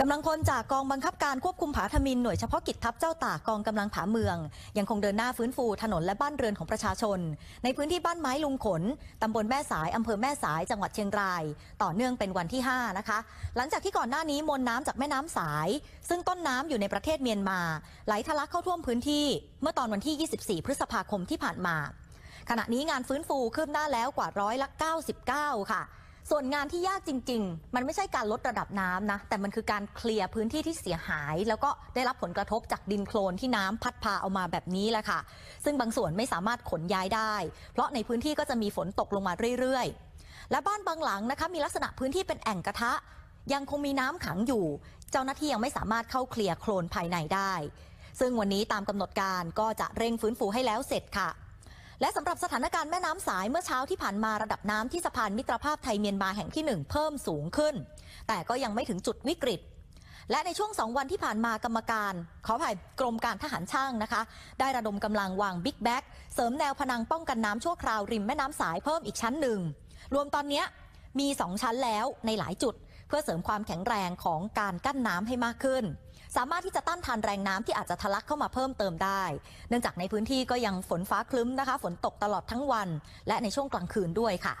กำลังพลจากกองบังคับการควบคุมผาทมินหน่วยเฉพาะกิจทัพเจ้าตากกองกำลังผาเมือง ยังคงเดินหน้าฟื้นฟูถนนและบ้านเรือนของประชาชน ในพื้นที่บ้านไม้ลุงขนตำบลแม่สายอำเภอแม่สายจังหวัดเชียงราย ต่อเนื่องเป็นวันที่ 5 นะคะ หลังจากที่ก่อนหน้านี้มวลน้ำจากแม่น้ำสาย ซึ่งต้นน้ำอยู่ในประเทศเมียนมา ไหลทะลักเข้าท่วมพื้นที่ เมื่อตอนวันที่ 24 พฤษภาคมที่ผ่านมา ขณะนี้งานฟื้นฟูคืบหน้าแล้วกว่าร้อยละ99 ค่ะ ส่วนงานที่ยากจริง ๆ มันไม่ใช่การลดระดับน้ำนะ แต่มันคือการเคลียร์พื้นที่ที่เสียหาย แล้วก็ได้รับผลกระทบจากดินโคลนที่น้ำพัดพาเอามาแบบนี้แหละค่ะ ซึ่งบางส่วนไม่สามารถขนย้ายได้ เพราะในพื้นที่ก็จะมีฝนตกลงมาเรื่อยๆ และบ้านบางหลังนะคะมีลักษณะพื้นที่เป็นแอ่งกระทะ ยังคงมีน้ำขังอยู่ เจ้าหน้าที่ยังไม่สามารถเข้าเคลียร์โคลนภายในได้ ซึ่งวันนี้ตามกำหนดการก็จะเร่งฟื้นฟูให้แล้วเสร็จค่ะ และสำหรับสถานการณ์แม่น้ำสายเมื่อเช้าที่ผ่านมาระดับน้ำที่สะพานมิตรภาพไทยเมียนมาแห่งที่ 1 เพิ่มสูงขึ้น แต่ก็ยังไม่ถึงจุดวิกฤต และในช่วง2วันที่ผ่านมากรรมการ ขออภัยกรมการทหารช่างนะคะ ได้ระดมกำลังวางบิ๊กแบ็กเสริมแนวพนังป้องกันน้ำชั่วคราวริมแม่น้ำสายเพิ่มอีกชั้นหนึ่งรวมตอนนี้มี 2 ชั้นแล้วในหลายจุด พื่อเสริมความแข็งแรงของการกั้นน้ำให้มากขึ้น สามารถที่จะต้านทานแรงน้ำที่อาจจะทะลักเข้ามาเพิ่มเติมได้ เนื่องจากในพื้นที่ก็ยังฝนฟ้าคลึ้มนะคะ ฝนตกตลอดทั้งวัน และในช่วงกลางคืนด้วยค่ะ